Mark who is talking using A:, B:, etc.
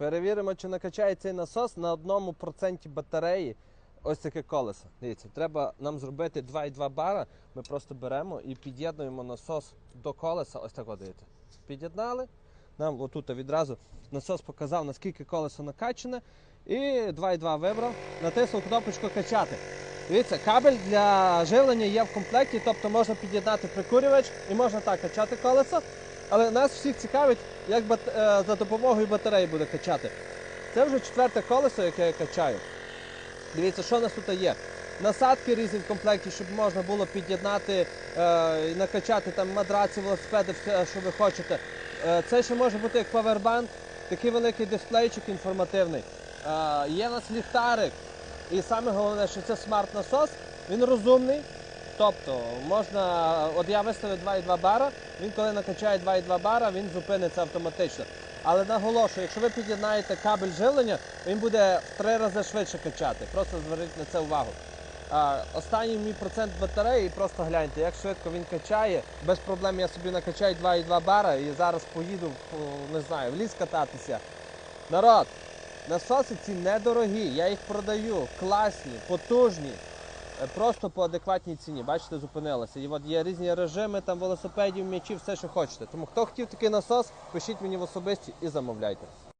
A: Перевіримо, чи накачає цей насос на одному проценті батареї. Ось таке колесо. Дивіться, треба нам зробити 2,2 бара. Ми просто беремо і під'єднуємо насос до колеса. Ось так дивіться. Під'єднали. Нам отут відразу насос показав, наскільки колесо накачане. І 2,2 вибрав, натиснув кнопочку качати. Дивіться, кабель для живлення є в комплекті, тобто можна під'єднати прикурювач і можна так качати колесо. Але нас всіх цікавить, як бат... е, за допомогою батареї буде качати. Це вже четверте колесо, яке я качаю. Дивіться, що у нас тут є. Насадки різні в комплекті, щоб можна було під'єднати е, і накачати там мадраці, велосипеди, все, що ви хочете. Е, це ще може бути як павербанк, такий великий дисплейчик інформативний. Є у нас ліхтарик. І саме головне, що це смарт-насос, він розумний. Тобто можна, от я виставив 2,2 бара, він коли накачає 2,2 бара, він зупиниться автоматично. Але наголошую, якщо ви під'єднаєте кабель живлення, він буде в три рази швидше качати. Просто зверніть на це увагу. А, останній мій процент батареї, просто гляньте, як швидко він качає. Без проблем я собі накачаю 2,2 бара і зараз поїду, не знаю, в ліс кататися. Народ, насоси ці недорогі, я їх продаю, класні, потужні. Е, Просто по адекватній ціні. Бачите, зупинилася. І от є різні режими, там велосипедів, м'ячів, все, що хочете. Тому хто хотів такий насос, пишіть мені в особисті і замовляйте.